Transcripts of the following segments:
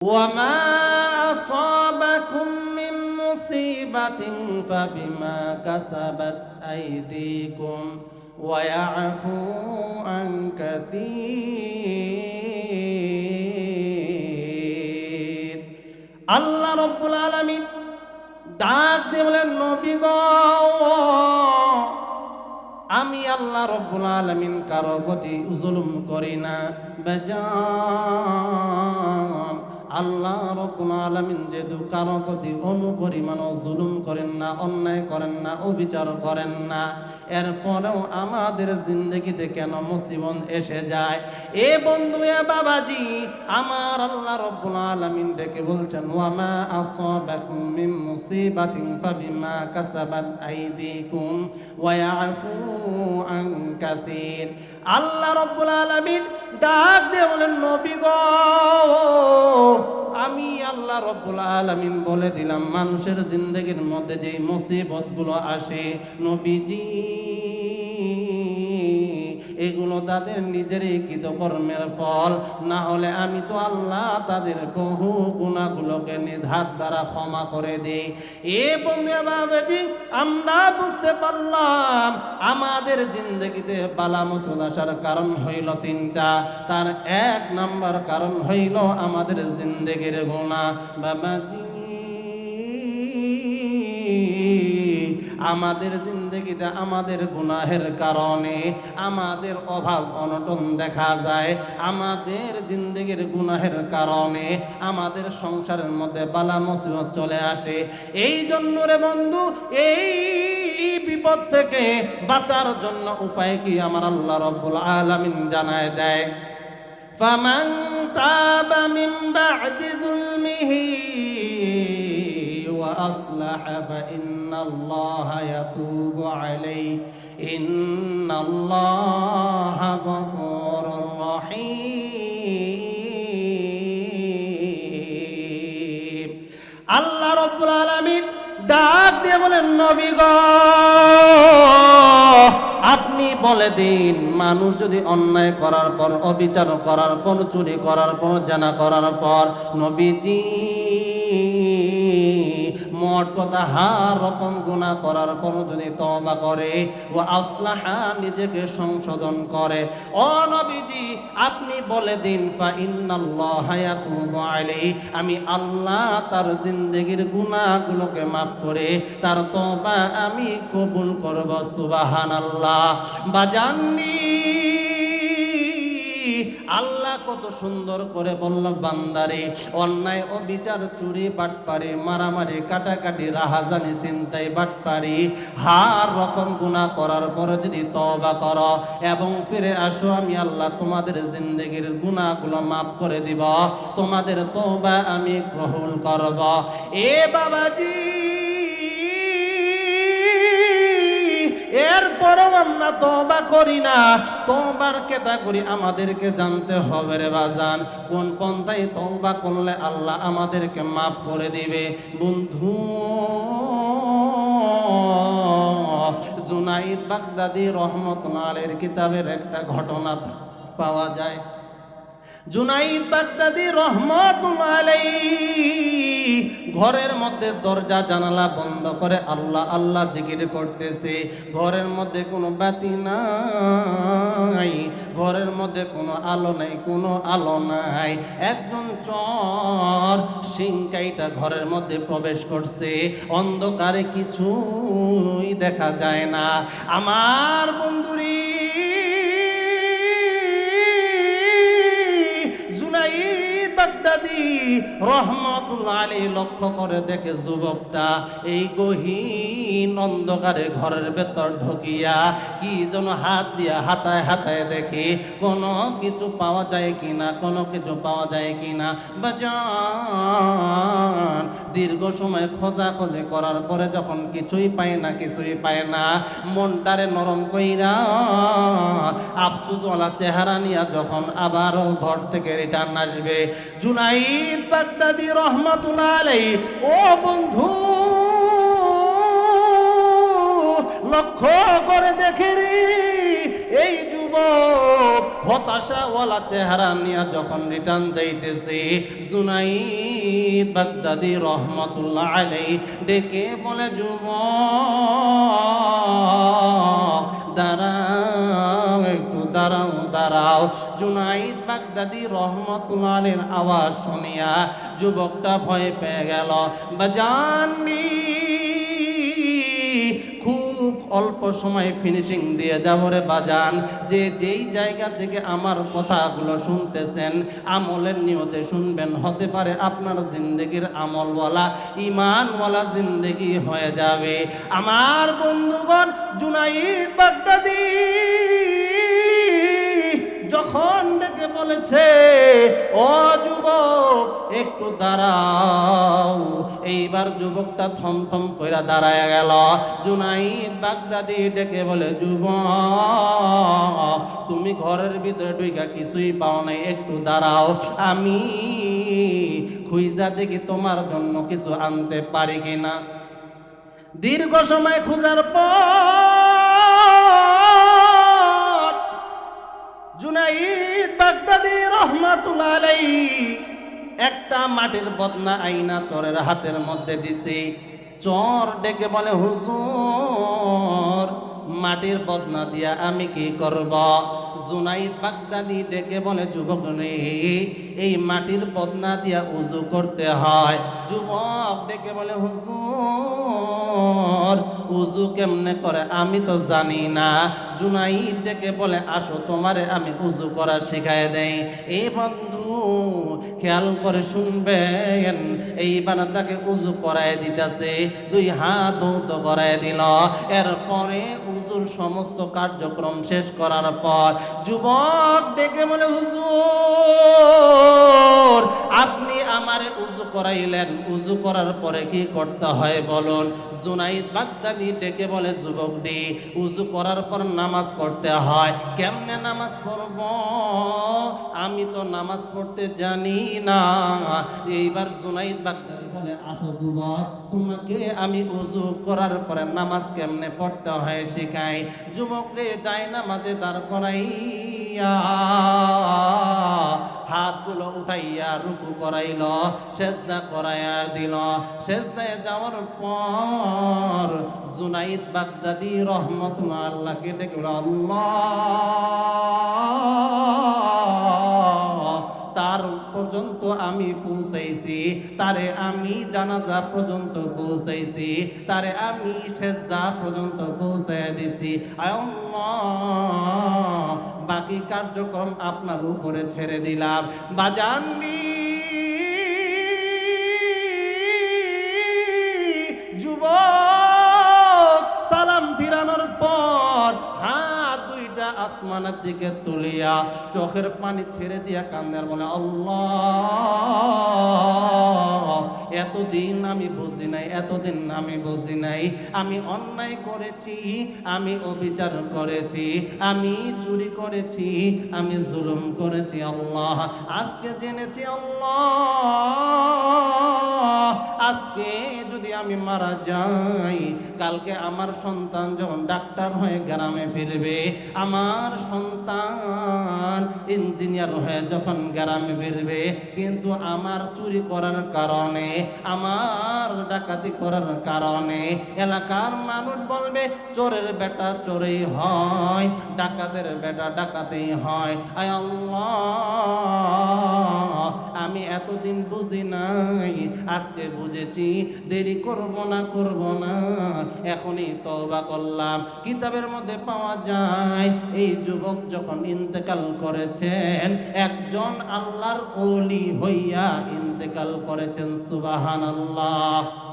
وما أصابكم من مصيبة فبما كسبت أيديكم ويعفو عن كثير আল্লাহ রব্বুল আলামিন ডাক দিয়ে বলেন নবী গো আমি আল্লাহ রব্বুল আলামিন কারো প্রতি জুলুম করি না বেজান আল্লাহ রব্বুল আলামিন যেহেতু কারও প্রতি অনুপরিমাণ জুলুম করেন না, অন্যায় করেন না, অবিচার করেন না, এরপরেও আমাদের জিন্দগিতে কেন মুসিবত এসে যায়? এ বন্ধু, এ বাবাজি, আমার আল্লাহ রব্বুল আলামিন ডেকে বলছেন ওয়ামা আসাবাকুম মিন মুসিবাতিন ফাবিমা কাসাবাত আইদিকুম ওয়া ইয়াফু আন কাসীর। আল্লাহ রব্বুল আলামিন ডাক দিয়ে বলেন, নবী গো আমি আল্লাহ রব্বুল আলমিন বলে দিলাম মানুষের জিন্দগির মধ্যে যেই মুসিবতগুলো আসে নবীজি এগুলো তাদের নিজেরই কৃতকর্মের ফল। না হলে আমি তো আল্লাহ তাদের বহু গুণাগুলোকে নিজ হাত দ্বারা ক্ষমা করে দিই। এ বন্ধু বাবাজি আমরা বুঝতে পারলাম, আমাদের জিন্দগিতে বালা মুসুল আসার কারণ হইল তিনটা। তার এক নাম্বার কারণ হইল আমাদের জিন্দগির গুণা। বাবাজি। আমাদের জিন্দগিতে আমাদের গুনাহের কারণে আমাদের অভাব অনটন দেখা যায় আমাদের জিন্দগির গুনাহের কারণে আমাদের সংসারের মধ্যে বালা মুসিবত চলে আসে এই জন্য রে বন্ধু এই বিপদ থেকে বাঁচার জন্য উপায় কি আমার আল্লাহ রব্বুল আলামিন জানায় দেয় فمن تاب من بعد ظلمه وأصلح فإن الله يتوب عليه إن الله غفور رحيم আল্লাহ রব্বুল আলামিন ডাক দিয়ে বলেন নবী গো আপনি বলে দিন মানুষ যদি অন্যায় করার পর অবিচার করার পর চুরি করার পর জানা করার পর নবীজি মোট কথা হার রকম গুণা করার পর যদি তবা করে ও আসলাহা, নিজেকে সংশোধন করে। ও নবীজি, আপনি বলে দিন ফা আলাইহি, আমি আল্লাহ তার জিন্দেগির গুনাহগুলোকে মাফ করে তার তবা আমি কবুল করব, সুবহানাল্লাহ। বাজাননি। আল্লাহ কত সুন্দর করে বলল, বান্দারে, অন্যায় ও বিচার চুরি বাটপারি, মারামারি কাটাকাটি, রাহাজানি চিন্তাই বাটপারি, হার রকম গুনাহ করার পরে যদি তবা করো এবং ফিরে আসো, আমি আল্লাহ তোমাদের জিন্দগির গুনাহগুলো মাফ করে দিব। তোমাদের তবা আমি গ্রহণ করব। এ বাবাজি! এরপরও আমরা তবা করি না। তবার ক্যাটাগরি আমাদেরকে জানতে হবে রে বাজান। কোন পন্থায় তবা করলে আল্লাহ আমাদেরকে মাফ করে দিবে? বন্ধু, জুনাইদ বাগদাদি রহমত আলের কিতাবের একটা ঘটনা পাওয়া যায়। জুনাইদ বাগদাদি রহমতুল্লাহ আলাইহি। ঘরের মধ্যে দরজা জানালা বন্ধ করে আল্লাহ আল্লাহ জিকির করতেছে। ঘরের মধ্যে কোনো বাতি নাই, ঘরের মধ্যে কোনো আলো নাই, কোনো আলো নাই। একজন চর সিংকাইটা ঘরের মধ্যে প্রবেশ করছে। অন্ধকারে কিছুই দেখা যায় না। আমার বন্ধুরি বাগদাদি রহমতুল্লাহ আলী লক্ষ্য করে দেখে যুবকটা এই গহীন অন্ধকারে ঘরের ভেতর ঢুকিয়া কি যেন হাত দিয়া হাতায় হাতায় দেখে, কোনো কিছু পাওয়া যায় কিনা, কোনো কিছু পাওয়া যায় কিনা। বাজান, দীর্ঘ সময় খোঁজা খোঁজে করার পরে যখন কিছুই পায় না, কিছুই পায় না, মনটারে নরম কইরা আফসুসওয়ালা চেহারা নিয়ে যখন আবারও ঘর থেকে রিটার্ন আসবে জুনাইদ বাগদাদি রহমাতুল্লাহ আলাইহি, ও বন্ধু, লক্ষ্য করে দেখে এই যুব যুবক হতাশাওয়ালা চেহারা নিয়ে যখন রিটার্ন যাইতেছে, জুনাইদ বাগদাদি রহমতুল্লাহ আলাই ডেকে বলে যুব দাঁড়াও, একটু দাঁড়াও। দাঁড়াও। জুনাইদ বাগদাদি রহমতুল্লাহ আলীর আওয়াজ শুনিয়া যুবকটা ভয় পেয়ে গেল। বাজাননি, খুব অল্প সময় ফিনিশিং দিয়ে যাব রে বাজান। যে যেই জায়গা থেকে আমার কথাগুলো শুনতেছেন, আমলের নিয়তে শুনবেন। হতে পারে আপনার জিন্দগির আমলওয়ালা ইমানওয়ালা জিন্দগি হয়ে যাবে। আমার বন্ধুগণ, জুনাইদ বাগদাদি যখন ডেকে বলেছে, ও যুবক, একটু দাঁড়াও। এইবার যুবকটা থম থম কইরা দাঁড়ায় গেল। জুনাইদ বাগদাদি ডেকে বলে, যুবক, তুমি ঘরের ভিতরে ঢুইকা কিছুই পাও নাই, একটু দাঁড়াও। আমি খুইজা দেখি তোমার জন্য কিছু আনতে পারি কিনা। দীর্ঘ সময় খোঁজার পর একটা মাটির বদনা আইনা চরের হাতের মধ্যে দিছে। চর ডেকে বলে, হুজুর, মাটির বদনা দিয়া আমি কি করব? জুনাইদ বাগদাদি ডেকে বলে, যুবক রে, এই মাটির বদনা দিয়া উজু করতে হয়। যুবক ডেকে বলে, হুজুর, উজু কেমনে করে আমি তো জানি না। জুনাইদ ডেকে বলে, আসো তোমারে আমি উজু করা শেখায় দেই। এই বন্ধু, খেয়াল করে শুনবেন, এই বানাতাকে উজু করায় দিতেছে, দুই হাত ধৌত করায় দিল। এরপরে উজুর সমস্ত কার্যক্রম শেষ করার পর যুবক ডেকে বলে, হুজুর, আপনি আমারে উজু করাইলেন। উজু করার পরে কি করতে হয় বলুন? জুনাইদ বাগদাদি ডেকে বলে যুবক ডি উজু করার পর নামাজ পড়তে হয়। কেমনে নামাজ পড়ব? আমি তো নামাজ পড়তে জানি না। এইবার জুনাইদ বাগদাদি বলে, আসো যুবক, তোমাকে আমি উজু করার পরে নামাজ কেমনে পড়তে হয় শেখাই যুবক রে যাই নামাজে দাঁড় করাইয়া। হাতগুলো উঠাইয়া রুকু করাইল, সেজদা করাইয়া দিল। সেজদায় যাওয়ার পর জুনাইদ বাগদাদি রহমতুল্লাহ আল্লাহকে ডেকে আল্লাহ, তার পর্যন্ত আমি পৌঁছাইছি, তারে আমি জানাজা পর্যন্ত পৌঁছাইছি, তারে আমি সেজদা পর্যন্ত পৌঁছাই দিছি। বাকি কার্যক্রম আপনার উপরে ছেড়ে দিলাম। বাজাননি যুবক আসমানের দিকে তুলিয়া চোখের পানি ছেড়ে দিয়া কান্দার বলে, আল্লাহ, এতদিন আমি বুঝি নাই, এতদিন আমি বুঝি নাই। আমি অন্যায় করেছি, আমি অবিচার করেছি, আমি চুরি করেছি, আমি জুলুম করেছি, আল্লাহ। আজকে জেনেছি, আল্লাহ আজকে যদি আমি মারা যাই, কালকে আমার সন্তান যখন ডাক্তার হয়ে গ্রামে ফিরবে, আমার সন্তান ইঞ্জিনিয়ার হয়ে যখন গ্রামে ফিরবে, কিন্তু আমার চুরি করার কারণে, আমার ডাকাতি করার কারণে এলাকার মানুষ বলবে, চোরের বেটা চোরেই হয়, ডাকাতের বেটা ডাকাতেই হয়। আয় আমি এতদিন বুঝি নাই, আজকে বুঝেছি, দেরি করব না করব না। এখনই তওবা করলাম। কিতাবের মধ্যে পাওয়া যায়, এই যুবক যখন ইন্তেকাল করেছেন, একজন আল্লাহর ওলি হইয়া ইন্তেকাল করেছেন, সুবহানাল্লাহ।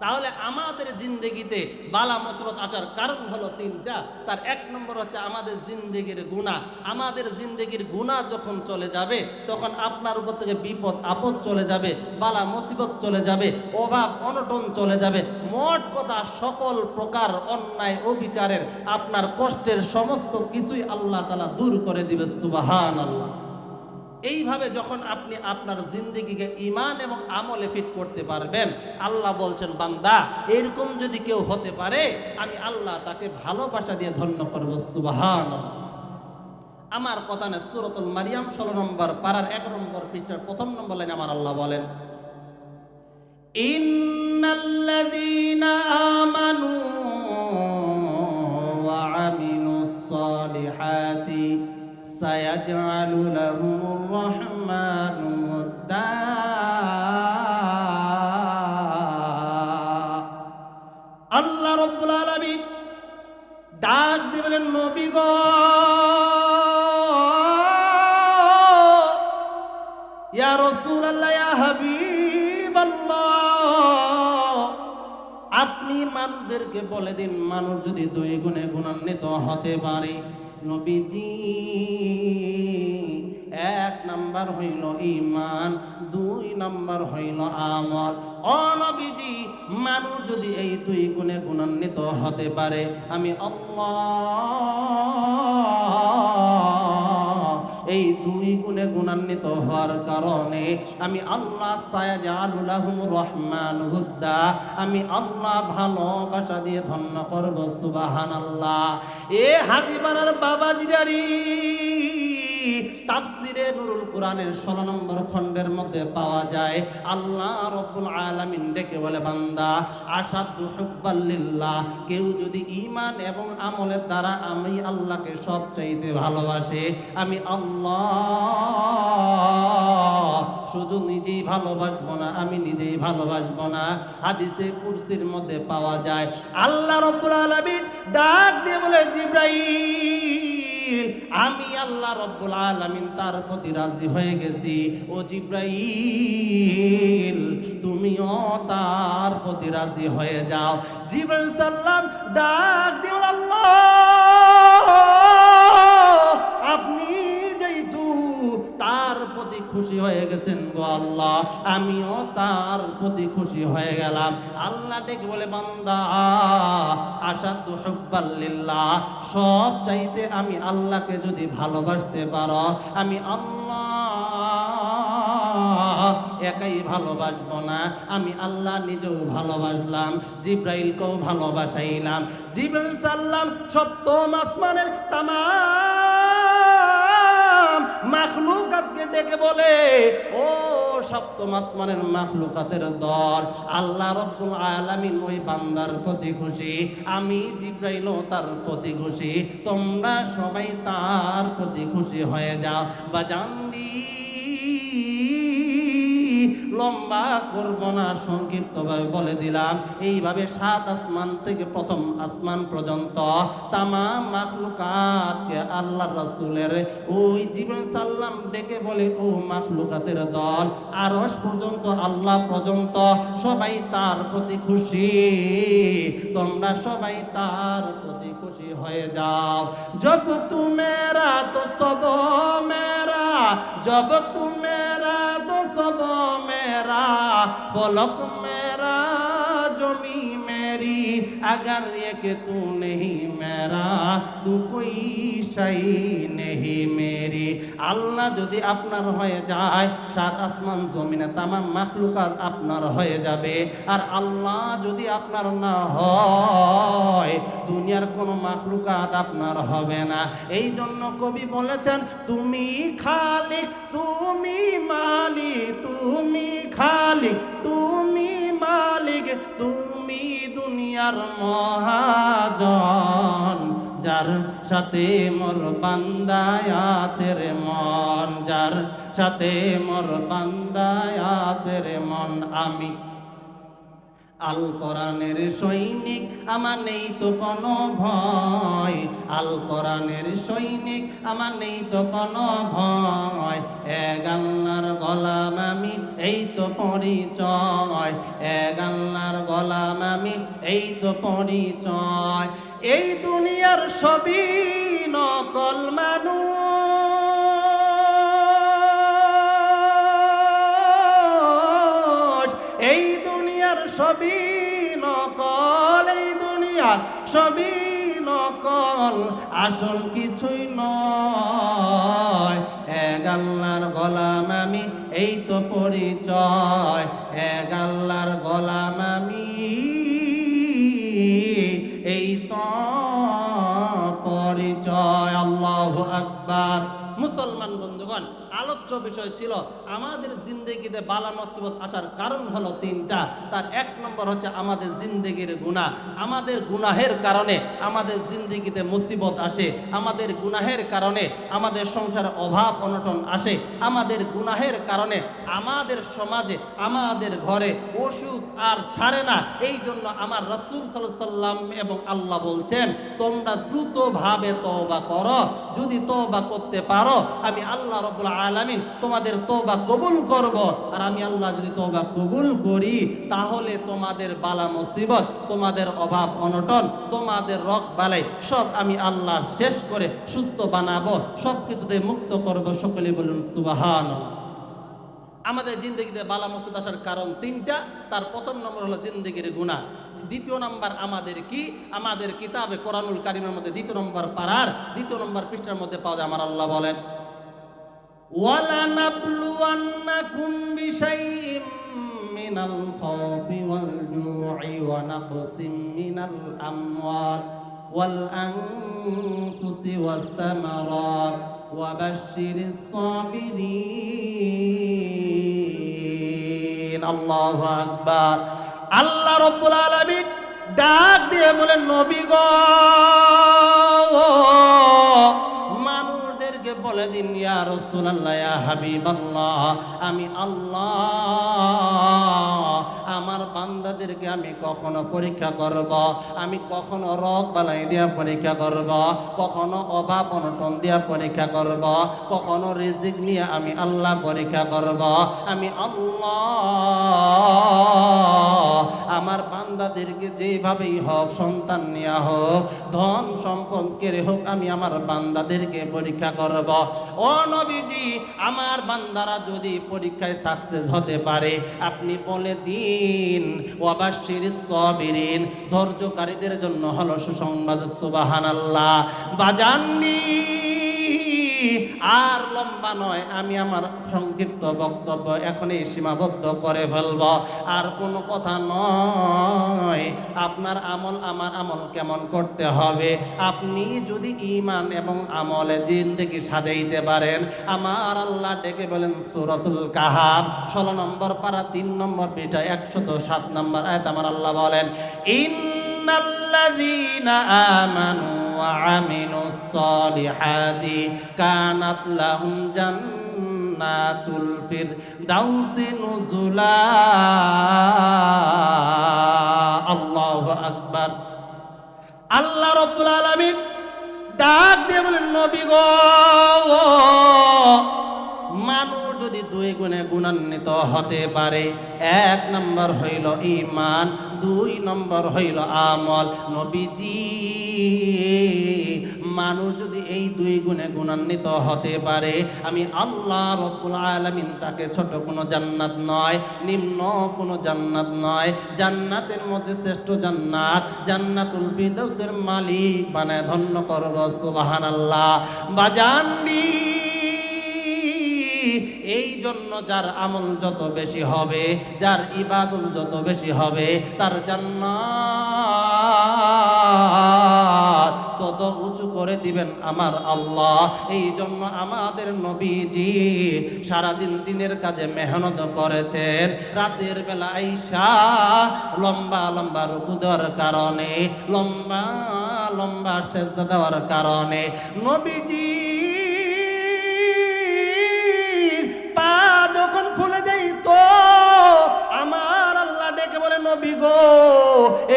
তাহলে আমাদের জিন্দগিতে বালা মুসিবত আসার কারণ হলো তিনটা। তার এক নম্বর হচ্ছে আমাদের জিন্দগির গুণা। আমাদের জিন্দগির গুণা যখন চলে যাবে, তখন আপনার উপর থেকে বিপদ, আপদ চলে যাবে, বালা মুসিবত চলে যাবে, অভাব, অনটন চলে যাবে। মোট কথা সকল প্রকার অন্যায়, অবিচারের আপনার কষ্টের সমস্ত কিছুই আল্লাহ তালা দূর করে দিবে সুবাহান আল্লাহ এইভাবে যখন আপনি আপনার জিন্দগিকে ইমান এবং আমলে ফিট করতে পারবেন, আল্লাহ বলছেন, বান্দা, এরকম যদি কেউ হতে পারে, আমি আল্লাহ তাকে ভালোবাসা দিয়ে ধন্য করব সুবাহান আমার কথা না, সুরতুল মারিয়াম ষোলো নম্বর পাড়ার এক নম্বর পৃষ্ঠার প্রথম নম্বর লাইনে আমার আল্লাহ বলেন, ইন্নাল্লাযীনা আমানু ওয়া আমিলুস সালিহাতি সায়াজআলু লাহুমুর রাহমানু মুদ্দা আল্লাহ রব্বুল আলামিন ডাক দিবেন নবী গো। ইয়া রাসূলুল্লাহ, ইয়া হাবিবাল্লাহ। আপনি মানুষদেরকে বলে দিন, মানুষ যদি দুই গুণে গুণান্বিত হতে পারে। নবীজি এক নাম্বার হইল ইমান দুই নাম্বার হইল আমল। অনবীজি মানুষ যদি এই দুই গুণে গুণান্বিত হতে পারে, আমি এই দুই গুণে গুণান্বিত হওয়ার কারণে আমি আল্লাহ সায়াজালুলাহুম রহমান হুদ্দা আমি আল্লাহ ভালোবাসা দিয়ে ধন্য করব সুবাহান আল্লাহ এ হাজিবানার বাবা জিরারি তাফসিরে নুরুল কোরআনের 16 নম্বর খণ্ডের মধ্যে পাওয়া যায়, আল্লাহ রব্বুল আলামিন ডেকে বলে, বান্দা আসাদু হুব্বাল্লিল্লাহ কেউ যদি ঈমান এবং আমলের দ্বারা আমি আল্লাহকে সবচাইতে ভালোবাসে, আমি আল্লাহ শুধু নিজেই ভালোবাসবো না, আমি নিজেই ভালোবাসবো না। হাদিসে, কুরসির মধ্যে পাওয়া যায়, আল্লাহ রব্বুল আলামিন ডাক দিয়ে বলে, জিব্রাইল। আমি আল্লাহ রব্বুল আলামিন তার প্রতি রাজি হয়ে গেছি। ও জিব্রাইল, তুমিও তার প্রতি রাজি হয়ে যাও। জিব্রাইল সাল্লাম ডাক দিও আল্লাহ! প্রতি খুশি হয়ে গেছেন গো আল্লাহ। আমিও তার প্রতি খুশি হয়ে গেলাম। আল্লাহ ডেকে বলে, বান্দা আসাদু হুব্বাল্লিল্লাহ সব চাইতে আমি আল্লাহকে যদি ভালোবাসতে পারো, আমি আল্লাহ একাই ভালোবাসবো না। আমি আল্লাহ নিজেও ভালোবাসলাম, জিব্রাইলকেও ভালোবাসাইলাম। জিব্রাইল সাল্লাম সপ্তম আসমানের তামাম মাখলুকাতকে ডেকে বলে, ও সপ্তম আসমানের মাহলুকাতের দল, আল্লাহ রব্বুল আলামিন ওই বান্দার প্রতি খুশি, আমি জিব্রাইল তার প্রতি খুশি, তোমরা সবাই তার প্রতি খুশি হয়ে যাও। বা জানবি লম্বা করব না সংক্ষিপ্তভাবে বলে দিলাম। এইভাবে সাত আসমান থেকে প্রথম আসমান পর্যন্ত তামাম মাখলুকাতকে আল্লাহ রাসূলের ওই জীবন সাল্লাম ডেকে বলে ও মাখলুকাতের দল, আরশ পর্যন্ত, আল্লাহ পর্যন্ত সবাই তার প্রতি খুশি। তোমরা সবাই তার প্রতি খুশি হয়ে যাও। জব তু মেরা, তো সব মেরা। জব তু फलक मेरा जमी मेरी अगर ये कि तू नहीं मेरा तू कोई सही नहीं আল্লাহ যদি আপনার হয়ে যায়, সাত আসমান জমিনে তামাম মাখলুকাত আপনার হয়ে যাবে। আর আল্লাহ যদি আপনার না হয়, দুনিয়ার কোনো মাখলুকাত আপনার হবে না। এই জন্য কবি বলেছেন, তুমি খালিক, তুমি মালিক, তুমি খালিক, তুমি মালিক, তুমি দুনিয়ার মহাজন। যার সাথে মোর বান্দায় রে মন, যার সাথে মোর বান্দায় রে মন, আমি। আল কোরআনের সৈনিক, আমার নেই তো কোনো ভয়। আল কোরআনের সৈনিক, আমার নেই তো কোনো ভয়। এক আল্লাহর গলাম আমি, এই তো পরিচয়। এক আল্লাহর গলাম আমি, এই তো পরিচয়। এই দুনিয়ার সবই নকল মানুষ। এই দুনিয়ার সবই নকল, এই দুনিয়ার সবই নকল। আসল কিছুই নয়। এক আল্লাহর গলাম আমি, এই তো পরিচয়। এক আল্লাহর গলাম আমি এই আলোচ্য বিষয় ছিল, আমাদের জিন্দেগিতে বালা মুসিবত আসার কারণ হলো তিনটা। তার এক নম্বর হচ্ছে আমাদের জিন্দেগির গুনাহ আমাদের গুনাহের কারণে আমাদের জিন্দেগিতে মুসিবত আসে। আমাদের গুনাহের কারণে আমাদের সংসারে অভাব অনটন আসে। আমাদের গুনাহের কারণে আমাদের সমাজে, আমাদের ঘরে অসুখ আর ছাড়ে না। এই জন্য আমার রাসূল সাল্লাম এবং আল্লাহ বলছেন, তোমরা দ্রুতভাবে তওবা করো। যদি তওবা করতে পারো, আমি আল্লাহ রব্বুল আলামিন, তোমাদের তওবা কবুল করব। আর আমি আল্লাহ যদি তওবা কবুল করি, তাহলে তোমাদের বালা মুসিবত, তোমাদের অভাব অনটন, তোমাদের রক বালাই, সব আমি আল্লাহ শেষ করে সুস্থ বানাবো সব কিছুতে মুক্ত করব। সকলে বলুন, সুবহানাল্লাহ। আমাদের জিন্দগিতে বালা মসজিদ আসার কারণ তিনটা। তার প্রথম নম্বর হলো জিন্দগির গুণা দ্বিতীয় নম্বর আমাদের কি? আমাদের কিতাবে কোরআনুল কারিমের মধ্যে দ্বিতীয় নম্বর পাড়ার দ্বিতীয় নম্বর পৃষ্ঠার মধ্যে পাওয়া যায়। আমার আল্লাহ বলেন وَلَنَبْلُوَنَّكُمْ بِشَيْءٍ مِّنَ الْخَوْفِ وَالْجُوعِ وَنَقْصٍ مِّنَ الْأَمْوَالِ وَالْأَنفُسِ وَالثَّمَرَاتِ وَبَشِّرِ الصَّابِرِينَ আল্লাহু আকবার আল্লাহ রাব্বুল আলামিন ডাক দিয়ে বলেন নবী গো মানুষদেরকে বলে দিন, ইয়া রাসূলুল্লাহ, ইয়া হাবিবাল্লাহ, আমি আল্লাহ, আমার বান্দাদেরকে আমি কখনো পরীক্ষা করব, আমি কখনো রোগ বালাই দিয়া পরীক্ষা করব, কখনো অভাব অনটন দিয়া পরীক্ষা করব, কখনো রিজিক নিয়ে আমি আল্লাহ পরীক্ষা করব, আমি আল্লাহ আমার বান্দাদেরকে যেভাবেই হোক, সন্তান নেওয়া হোক, ধন সম্পদ কেড়ে হোক, আমি আমার বান্দাদেরকে পরীক্ষা করব। ও নবীজি, আমার বান্দারা যদি পরীক্ষায় সাকসেস হতে পারে, আপনি বলে দিন ওয়াবাশির সবিরিন, ধৈর্যকারীদের জন্য হলো সুসংবাদ, সুবাহানাল্লাহ। বাজাননি। আর লম্বা নয়, আমি আমার সংক্ষিপ্ত বক্তব্য এখনই সীমাবদ্ধ করে ফেলব। আর কোনো কথা নয়, আপনার আমল আমার আমল কেমন করতে হবে? আপনি যদি ইমান এবং আমলে জিন্দেগি সাজাইতে পারেন, আমার আল্লাহ ডেকে বলেন সুরতুল কাহাব ষোলো নম্বর পারা, তিন নম্বর পিঠা, একশত সাত নম্বর আয়াত আমার আল্লাহ বলেন, ইন্নাল্লাযীনা আমানু وعملوا الصالحات كانت لهم جنات الفردوس نزلا الله أكبر আল্লাহ রব্বুল আলামিন ডাক দিয়ে বলেন নবী গো মানুষ যদি দুই গুণে গুণান্বিত হতে পারে, এক নম্বর হইল ইমান দুই নম্বর হইল আমল। নবীজি, মানুষ যদি এই দুই গুণে গুণান্বিত হতে পারে, আমি আল্লাহ রব্বুল আলামিন তাকে ছোট কোনো জান্নাত নয়, নিম্ন কোনো জান্নাত নয়। জান্নাতের মধ্যে শ্রেষ্ঠ জান্নাত, জান্নাতুল ফিরদৌসের মালিক বানায় ধন্য করব, সুবহানাল্লাহ। বাজাননি এই জন্য যার আমল যত বেশি হবে, যার ইবাদত যত বেশি হবে, তার জান্নাত তত উঁচু করে দিবেন আমার আল্লাহ। এই জন্য আমাদের নবীজি সারাদিন দিনের কাজে মেহনত করেছেন। রাতের বেলা আইসা লম্বা লম্বা রুকু দেওয়ার কারণে, লম্বা লম্বা সেজদা দেওয়ার কারণে নবীজি গো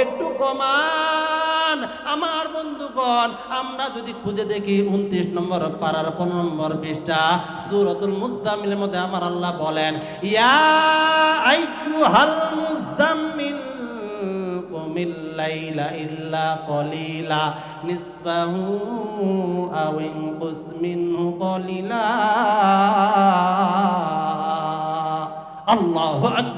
একটু কমান আমার বন্ধুগণ আমরা যদি খুঁজে দেখি উনত্রিশ নম্বর পাড়ার পনেরো নম্বর পৃষ্ঠা সুরতুল মুস্তামিলের মধ্যে আমার আল্লাহ বলেন ইয়া আইয়ুহাল মুজাম্মিল قم الليل إلا قليلا نصفه أو انقص منه قليلا الله أكبر